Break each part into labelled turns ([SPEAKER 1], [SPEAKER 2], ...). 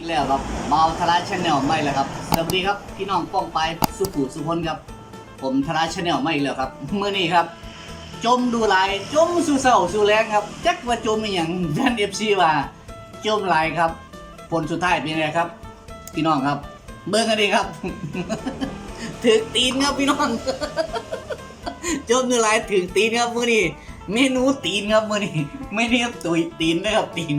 [SPEAKER 1] อีกแล้วครับเมาทาราชแนลไม่แล้วครับ สวัสดีครับพี่น้องป้องไปสุขุสุพลครับ ผมทาราชแนลไม่แล้วครับเมื่อนี้ครับ จมดูลายจมสู่เศร้าสู่แรงครับจักว่าจมอย่างแฟนเอฟซีว่าจมลายครับผลสุดท้ายเป็นไงครับ พี่น้องครับ เบิ่งกันดีครับถึกตีนครับพี่น้องจมดูลายถึงตีนครับเมื่อนี้เมนูตีนครับเมื่อนี้ไม่ได้ครับตุยตีนนะครับตีน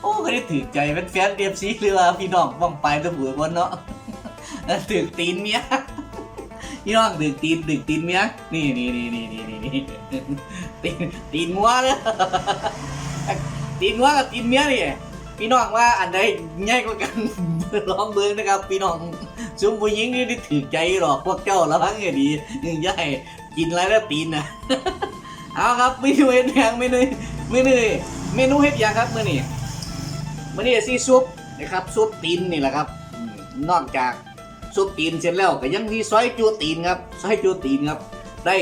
[SPEAKER 1] โอ้ก็ได้ถือใจเป็นแฟนเดียบซีหรือว่าพี่น้องบ้องไปตะบุยบนเนาะถือตีนเมียพี่น้องถือตีนถือตีนเมียนี่นี่นี่นี่นี่นี่นี่ตีนตีนงัวเลยตีนงัวกับตีนเมียนี่พี่น้องว่าอันใดง่ายกว่ากันลองเบิ่งนะครับ พี่น้องซุมผู้หญิงนี่ได้ถือใจหรอกพวกเจ้าละพังไงดีย่าให้กินอะไรแล้วตีนนะเอาครับเมนูเฮ็ดหยังเมนูเมนูเมนูเฮ็ดหยังครับเมื้อนี้ มื่อนี้ซีซุปนะครับซุปตีนนี่แหละครับนอกจากซุปตีนเสร็จแล้วก็ยังมีซอยจูตีนครับซอยจูตีนครับ ได้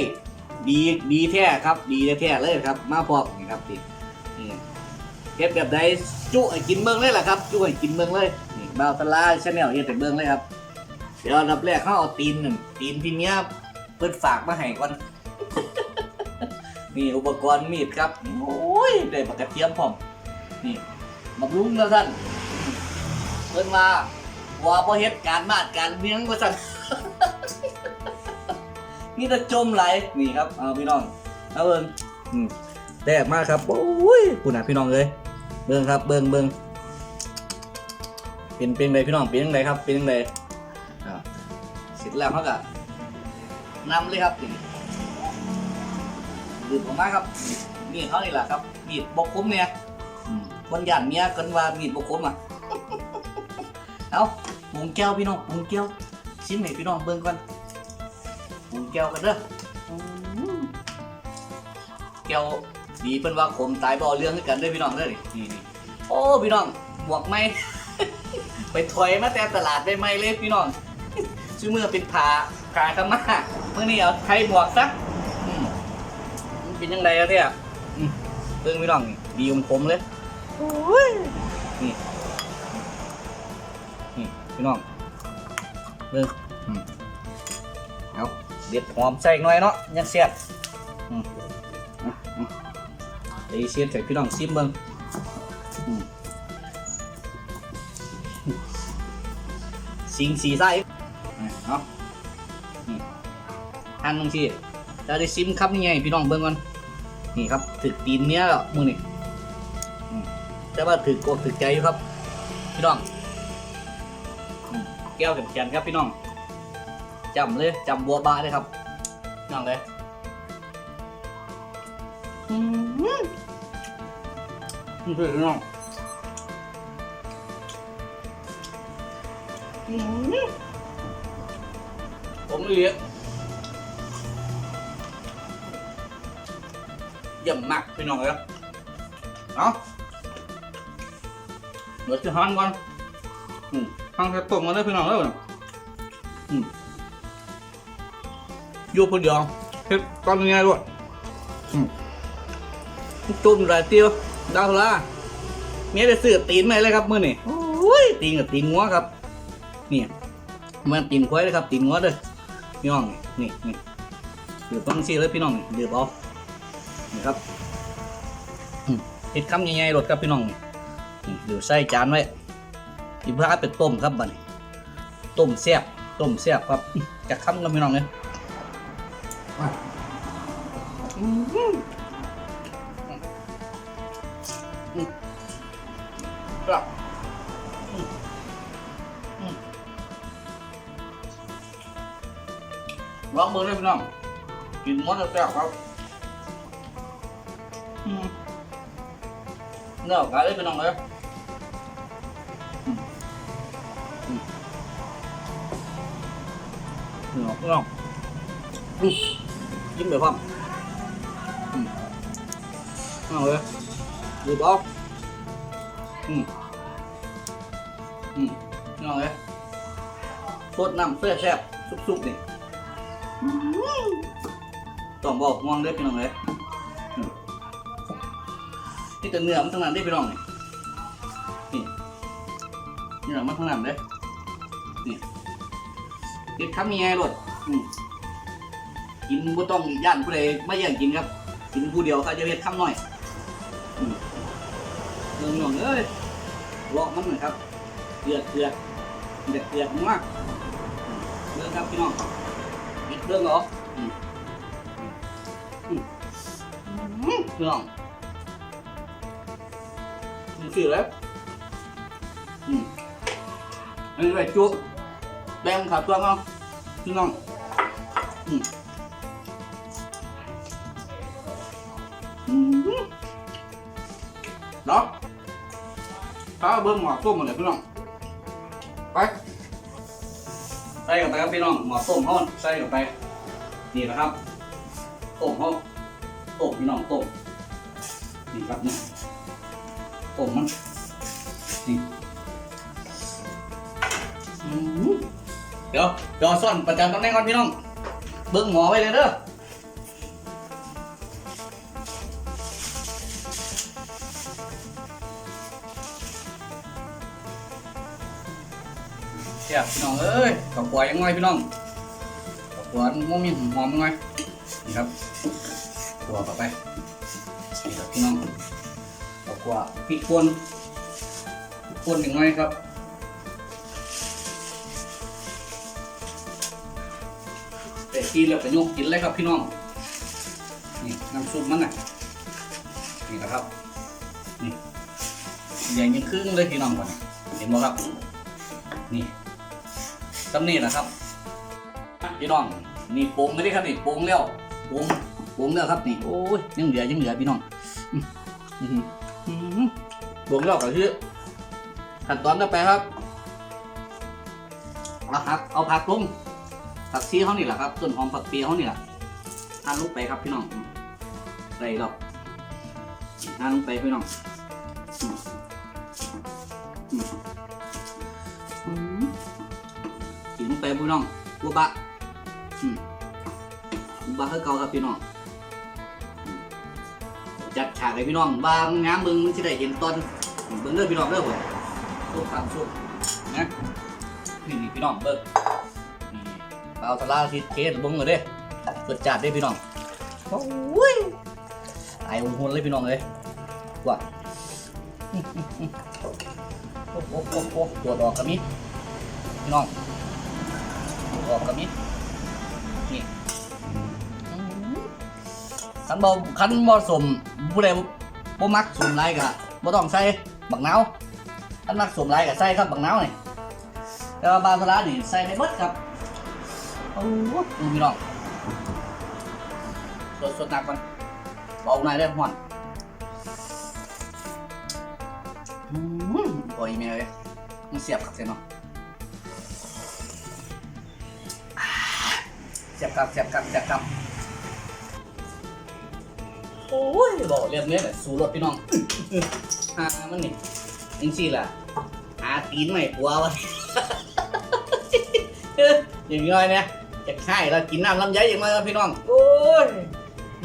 [SPEAKER 1] ดีดีแท้ครับ ดีแท้เลยครับ มาพร้อมนี่ครับนี่นี่เฮ็ดแบบใดจุให้กินเมืองเลยล่ะครับจุให้กินเมืองเลยนี่บ่าวตะลาชาแนลเฮ็ดแต่เมืองเลยครับ เดี๋ยวอันดับแรกเขาเอาตีนหนึ่งตีนที่เนี้ยเพิ่นฝากมาให้ก่อนนี่อุปกรณ์มีดครับโอ้ยได้ปากกระเทียมพร้อมนี่ บำรุงแล้วท่านเพิ่นว่าว่าบ่เฮ็ดการมาดการเลี้ยงว่าซั่นนี่จะจมไหลนี่ครับเอาพี่น้องเอาเบิ่งแตกมากครับโอ้ยคุณน่ะพี่น้องเอ้ยเบิ่งครับเบิ่งเบิ่งเป็นเป็นไงพี่น้องเป็นยังไงครับเป็นยังไงอ่าเสร็จแล้วเขาก็นำเลยครับนี่ดืบออกมาครับนี่เขานี่แหละครับมีดบกคุ้มเนี่ย อืมคนหยาดเมียกันว่ามีดบกคมอะ เอาปรุงแก้วพี่น้องปรุงแก้วชิมให้พี่น้องเบิ่งก่อนปรุงแก้วกันเด้อแก้วดีเพิ่นว่าขมตายบ่เอเรื่องกันเด้อพี่น้องเด้อนี่นี่โอ้พี่น้องหมวกไหมไปถอยมาแต่ตลาดได้ไหมเลยพี่น้องชื่อเมื่อเป็นผาผาขม่าเมื่อนี้เอาไทยหมวกซะเป็นยังไงอะเนี่ยเบิ่งพี่น้องดีอมคมเลย นี่นี่พี่น้องเบิ่งอืมเอาเด็ดหอมใส่อีกหน่อยเนาะยังเสียบอืมอะอืมเดี๋ยวอีเสียบใส่พี่น้องซิมเบิ่งอืมสิงสีใส่อะเอานี่หั่นลงสิจะได้ซิมครับนี่ไงพี่น้องเบิ่งก่อนนี่ครับถึกตีนเนี้ยแล้วมือนี่ แต่ว่าถือกดถือใจอยู่ครับ พี่น้องอืมแก้วแขนๆครับพี่น้องจำเลยจำบัวบาเลยครับพี่น้องเลยอืมนี่คือพี่น้องอืมผมเรียกเยี่ยมมากพี่น้องเลยเอา เดี๋ยวจะหั่นก่อนอืมหั่นแค่ต้มมาได้พี่น้องแล้วนะอืมอยู่คนเดียวเฮ็ดตอนยังไงด้วยอืมจุ่มหลายเตียวดาวลาเมียได้ซื้อตีนไหมเลยครับมื้อนี่โอ้ยตีนกับตีนงัวครับนี่มันตีนควายเลยครับตีนงัวเด้อพี่น้องนี่นี่เดือบต้องซีเลยพี่น้องนี่เดือบเอานี่ครับเฮ็ดคำใหญ่ๆรถครับพี่น้องนี่นี่ เดี๋ยวใส่จานไว้ที่พาไปต้มครับบัดนี้ต้มแซ่บต้มแซ่บครับจะค้ำกับพี่น้องเลยครับอืมอืมลองเบิ่งเลยพี่น้องกินมดแล้วแซ่บครับเนื้อไก่เลยพี่น้องเลย หนอกน้องอืมยิ้มไปพร้อมอืมเอาเลยดูบออกอืมอืมเอาเลยโคตรน้ำเสื้อแซ่บซุปๆนี่ต้องบอกมองเด้อพี่น้องเลยนี่แต่เนื้อมันทั้งนั้นได้พี่น้องนี่นี่นี่เรามาข้งหลังเลยนี่ เด็ดคำยังไงรถอืมกินบ่ต้องย่านผู้ใดไม่ย่านกินครับ กินผู้เดียวเขาจะเฮ็ดคำหน่อยอืมเรื่องหน่องเอ้ยเลาะมันหน่อยครับเกลือเกลือเดือดเกลือมากอืมเรื่องครับพี่น้องปิดเรื่องเหรออืมอืมอืมพี่น้องมันคือแล้วอืมอันนี้ไปจุ๊บ แบ่งขาดตัวเขาพี่น้องอืมอืมเนาะถ้าเบิ้งหมอต้มมาเลยพี่น้อง ไปใส่กันไปครับพี่น้องหมอต้มห้อนใส่กันไป นี่นะครับต้มห้อนต้มพี่น้องต้มนี่ครับนี่ต้มมัน เดี๋ยวเดี๋ยวซ่อนประจำตำแหน่งก่อนพี่น้อง เบิ้งหมอไว้เลยเด้อเสียบพี่น้องเอ้ยกับปล่อยยังไงพี่น้องกับปล่อยมันมีหอมยังไงนี่ครับตัวต่อไปนี่ครับพี่น้องกับปล่อยพริกป่นพริกป่นยังไงครับ ทีแล้วก็ยกกินเลยครับพี่น้อง นี่น้ำซุปมันน่ะ นี่นะครับ นี่แดงยังครึ่งเลยพี่น้องก่อนเห็นไหมครับ นี่ตำนี่แหละครับ พี่น้อง นี่ปรุงไม่ได้ครับนี่ปรุงแล้วปรุงปรุงแล้วครับนี่ โอ้ยยังเหลือยังเหลือพี่น้องปรุงแล้วก็คือขั้นตอนต่อไปครับเอาผักเอาผักลง ผักชีเขานี่แหละครับต้นหอมผักเปียเขานี่แหละทานลงไปครับพี่น้องใส่แล้วทานลงไปพี่น้องอืมอืมอืมกินลงไปพี่น้องบัวบะอืมบัวบะคือเก่าครับพี่น้องจัดฉากให้พี่น้องบางงามมึงมันจะได้เห็นตอนเบิ่งเด้อพี่น้องเด้อผมสุกตามสุกนะนี่นี่พี่น้องเบิ่ง เปล่าทะลาทิเคสบงเลยเด้เกิดจัดได้พี่น้องโอ้ยตายหุ่นเลยพี่น้องเลยว่าโอ้โหโอ้โหตัวดอกกระมิดพี่น้องออกกับนี้นี่คันบ่คันบ่สมผู้ใดบ่มักสมไรกะบ่ต้องใส่บักนาวคันมักสมไรกะใส่ครับบักนาวนี่แต่ว่าบาสลานี่ใส่ในเบิดครับ โอ้โหดูพี่น้องสดสดหนักมันเบาหน่อยได้อฮ้อนอืมโอ้ยแม่เอ้ยมันเสียบคักเสียเนาะเสียบกับเสียบกับเสียบกับโอ้ยบอกเรียบเนี้ยแบบสู้รถพี่น้องหามันนี่จริงๆล่ะหาตีนใหม่กลัววะอย่างน้อยเนี่ย จะไข่แล้วกินน้ำลำไยอย่างน้อยครับพี่น้องโอ้ย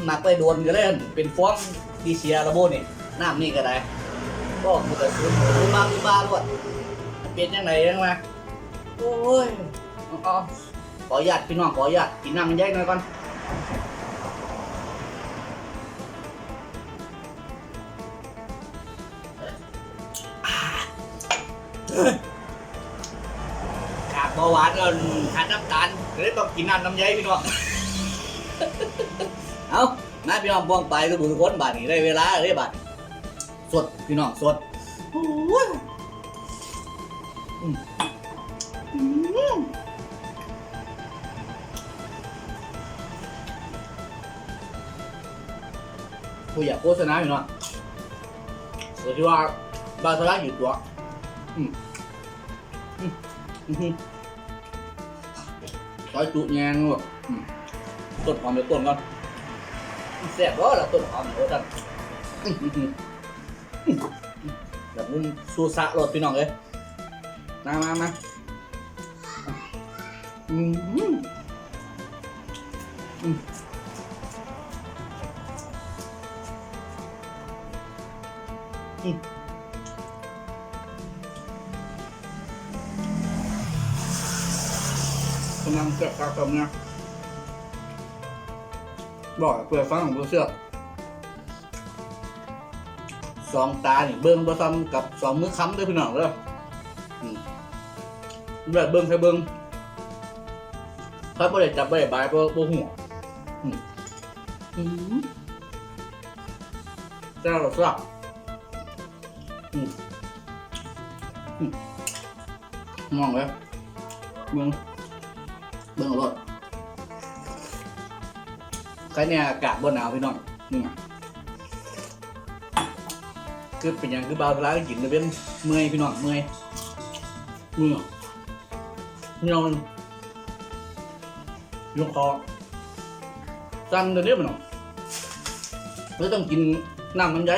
[SPEAKER 1] หนักไปโดนก็ได้เป็นฟ้องดีเซียระโบนี่น้ำนี่ก็ได้บอกมันก็ซื้อซื้อมาซื้อมาลวดเป็นยังไงยังไงโอ้ยเอ๋อขออนุญาตพี่น้องขออนุญาตกินน้ำมันแยกหน่อยก่อนขาด เบาหวานก็ขาดน้ำตาลก็เลยต้องกินน้ำน้ำใยพี่น้อง เอานะพี่น้องบ้องไปทุกผู้ทุกคนบาทนี้ได้เวลาได้บาทสดพี่น้องสดโอ้ยอยากโฆษณาอยู่เนาะแต่ที่ว่าบาสลาอยู่ตัวอืมอืมอืม ซอยจุแงงว่ะอืมต้นหอมเดี๋ยวต้นก่อนแซ่บก็ละต้นหอมโอ้จันอืมอืมอืมอืมแบบมึงสูสะรถพี่น้องเลยมามามาอืมอืมอืม กำลังเสือกกากำเนี่ยบอกเปิดฟังของผู้เสือกสองตานี่เบิ้งผสมกับสองมือค้ำด้วยพี่น้องเด้ออืมแบบเบิ้งใช้เบิ้งถ้าบ่ได้จับบ่ได้บายบ่บ่หัวอืมอืมเจ้าหรอสักอืมอืมมองเลยเบิ้ง เบิ้งเอารถใครเนี่ยอากาศบ่หนาวพี่น้องนี่ไงคือเป็นอย่างคือบาวเวลากินเลยเป็นเมื่อยพี่น้องเมื่อยเมื่อยนอนยกคอสั่นเดี๋ยวนี้มันน้องแล้วต้องกินน้ำมันใหญ่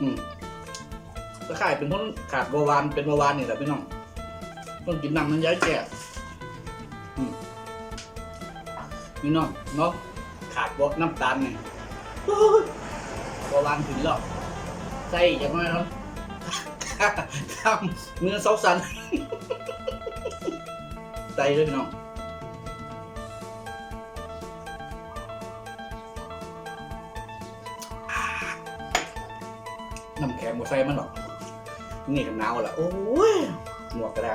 [SPEAKER 1] อืมก็ขายเป็นคนขาดเบาหวานเป็นเบาหวานนี่แหละพี่น้องต้องกินน้ำมันย้ายแก่ พี่น้องเนาะขาดบวกน้ำตาลเนี่ยโอ้ยเบาหวานถึงแล้วใส่ยังไงครับข้ามเนื้อเซอสสันใส่เลยพี่น้องน้ำแข็งหมดใส่มันหรอก นี่กันหนาวละโอ้ยหมวกก็ได้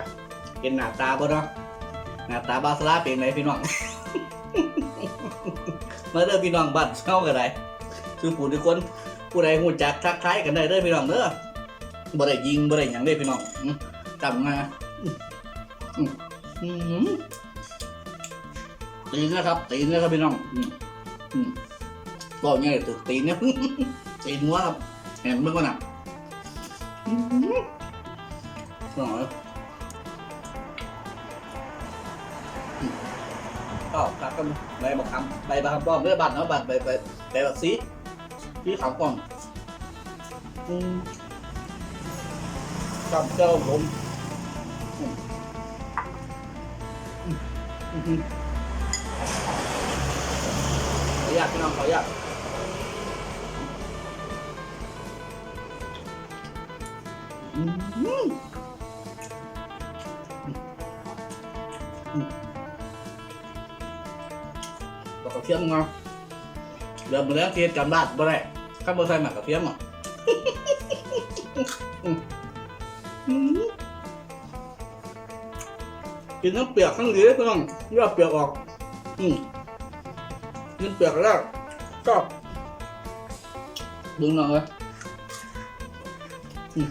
[SPEAKER 1] เป็นหน้าตาบ่เนาะหน้าตาบาสลาเป็นไงพี่น้อง มาเด้อพี่น้องบ้านเช่าก็ได้คือผู้ทุกคนผู้ใดหูจักทักทายกันได้เด้อพี่น้องเด้อบ่ได้ยิงบ่ได้หยังเด้อพี่น้องจำมาตีนนะครับ ตีนนะครับพี่น้องอืมอืมบอกง่ายตึกตีนเนี่ยตีนหัวครับเห็นเมื่อก่อนอะอืมหน่อย ก็ครับก็ใบบักคำใบบักคำป้อมเลือบัตรเนาะบัตรใบใบใบบักซีที่ขาวกล่อนอืมกับเจ้าผมขออนุญาตพี่น้องขออนุญาตอืม เทียมเงาเริ่มมาแล้วเทียนจำได้บ่ได้ข้าวบใส่หมักกระเทียมอะกินทั้งเปียกทั้งหลือก็ต้องเลือเปียกออก อืมกินเปียกแล้วก็ดึงหน่อยเลยอืม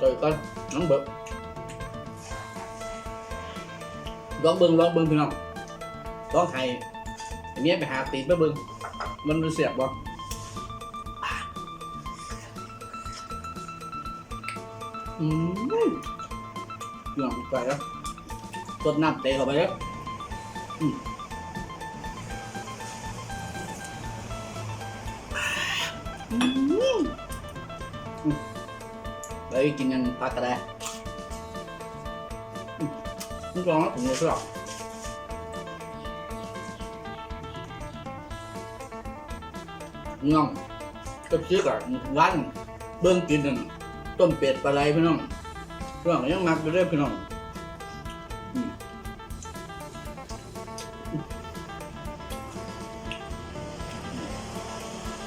[SPEAKER 1] จอยก่อน น้องเบิร์กลองเบิ้งลองเบิ้งพี่น้องลองไข่อันนี้ไปหาตีนไปเบิ้งมันมันเสียบบ่อืมหลองไปแล้วตดน้ำเตะเข้าไปแล้วอืม ไปกินยังปลากระแดอืมนี่ลองแล้วผมจะชอบน้องก็ซื้อกับร้านเบิ้องกินนั่นต้มเป็ดปลาไหลพี่น้องพี่น้องยังมักไปเรื่อยพี่น้อง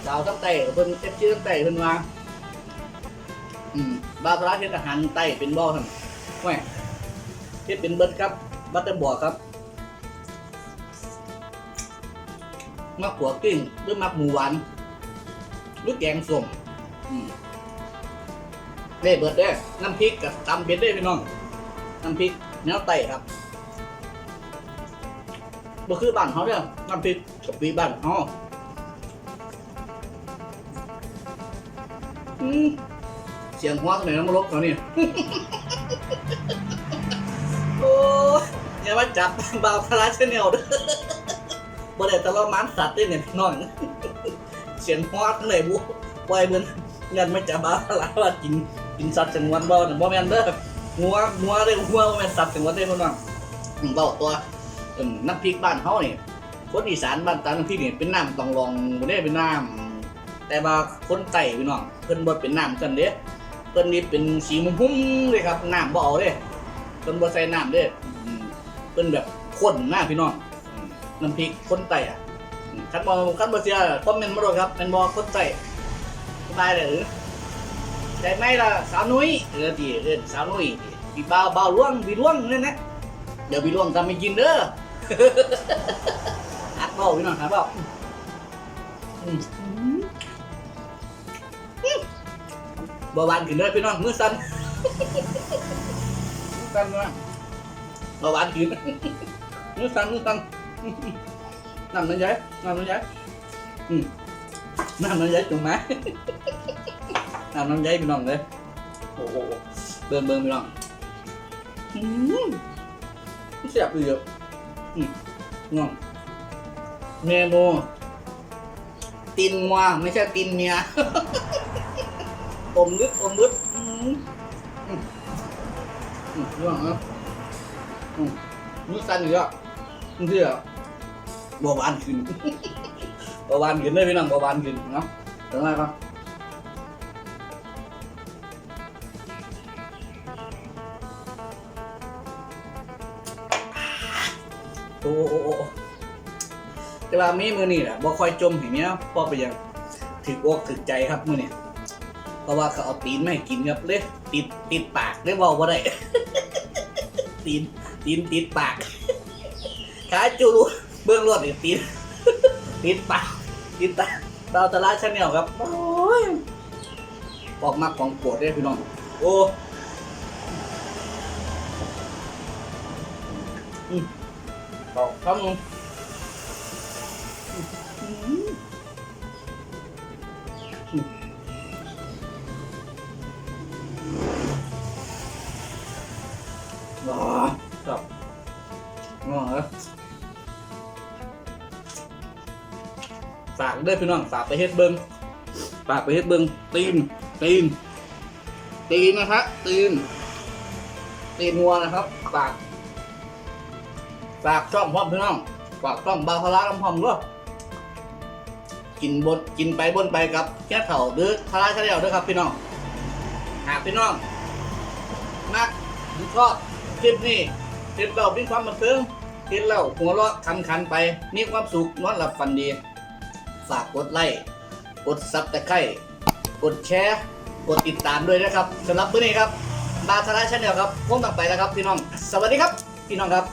[SPEAKER 1] ดาวตั้งแต่เพิ่นเอฟซีตั้งแต่เพิ่นว่า อืมบาปลาเฮ็ดอาหารใต้เป็นบ่อท่านแหม่เฮ็ดเป็นเบิดครับ บัตเตอร์บอร์ครับมักหัวกิ้งหรือมักหมูหวานหรือแกงส้มเด้เบิดเด้น้ำพริกกับตำเบ็ดเด้พี่น้องน้ำพริกแนวไต่ครับบ่คือบ้านเขาเด้อน้ำพริกกับปีบ้านเขาอืม เสียงหัวสมัยน้ำมันลกเขาเนี่ยโอ้ยอย่ามาจับบาวทาราชแนลเด้อบ่ได้ทะเลาะหมันสัตว์เด้เนี่ยพี่น้องเสียงฮอดเลยบุปล่อยมันเงินไม่จะบ้าหลายว่ากินกินสัตว์สงวันบ่น่ะบ่แม่นเด้องัวงัวเด้องัวบ่แม่นสัตว์สงวันเด้อพี่น้องอืมเว้าตัวน้ำพริกบ้านเฮานี่คนอีสานบ้านตาน้ำพริกนี่เป็นน้ำต้องลองบ่ได้เป็นน้ำแต่ว่าคนไต่พี่น้องเพิ่นบ่เป็นน้ำกันเด้ พิ่นนี่เป็นสีมุ้งๆเลยครับน้ำบ่เอาเด้เพิ่นบ่ใส่น้ำเด้อืมเพิ่นแบบข้นหน้าพี่น้องอืมน้ำพริกคนไตอะอืมคันบ่คันบ่เสียคอมเมนต์มาโดนครับแม่นบ่คนไต่สบายเลยหรือได้ไหมล่ะสาวนุ้ยเออดีเอิ้นสาวนุ้ยพี่บ่าวบ่าวล่วงพี่ล่วงนั่นนะเดี๋ยวพี่ล่วงทำให้กินเด้อ อัดเบาพี่น้องครับเบาอืมเบาหวานขึ้นเลยพี่น้องมือสั่นมือสั่นนะเบาหวานขึ้นมือสั่นมือสั่นน้ำมันใหญ่น้ำมันใหญ่อืมน้ำมันใหญ่จุงไหมน้ำมันใหญ่พี่น้องเลยโอ้โหเบิ่งเบิ่งพี่น้องอืมเสียบเลยอะอืมน้องเมนูตินมัวไม่ใช่ตินเมีย อมลึกอมลึกอืมอืมอืมร่วงนะอืมมือสั่นอยู่อะมึงเชื่อเบาหวานขึ้นเบาหวานขึ้นเลยพี่น้องเบาหวานขึ้นเนาะถึงไรครับโอ้โอ้โอ้แต่ว่ามีมือนี่แหละบ่ค่อยจมเห็นเนี้ยพ่อไปยังถึกอกถึกใจครับมือนี่ เพราะว่าเขาเอาตีนมาให้กินครับเลยติดติดปากเลยเว้าบ่ได้ ตีนตีนติดปากขาจูรูเบื้องรวดนี่ตีนติดปากติดตาดาตะลาชาแนลครับโอ้ยออกมาของโปรดเลยพี่น้องโอ้อืมต่อครับ เด้อพี่น้องฝากไปเฮ็ดเบิงฝากไปเฮ็ดเบิงตีนตีน ตีนนะครับตีน ตีนงัวนะครับฝากฝากช่องพร้อมพี่น้องฝากช่องบาพลาลำพร้อมด้วยกินบนกินไปบนไปกับแค่เถ่าหรือพลาชาแนลด้วยครับพี่น้องหากพี่น้องมักหรือชอบคลิปนี้คลิปเรามีความบันเทิงคลิปเราหัวเราะคันๆไปมีความสุขนอนหลับฝันดี ฝากกดไลค์กดซับตะไคร่กดแชร์ กดติดตามด้วยนะครับสำหรับมื้อนี้ครับ บาทาราชาแนลครับผมต่างไปแล้วครับพี่น้อง สวัสดีครับ พี่น้องครับ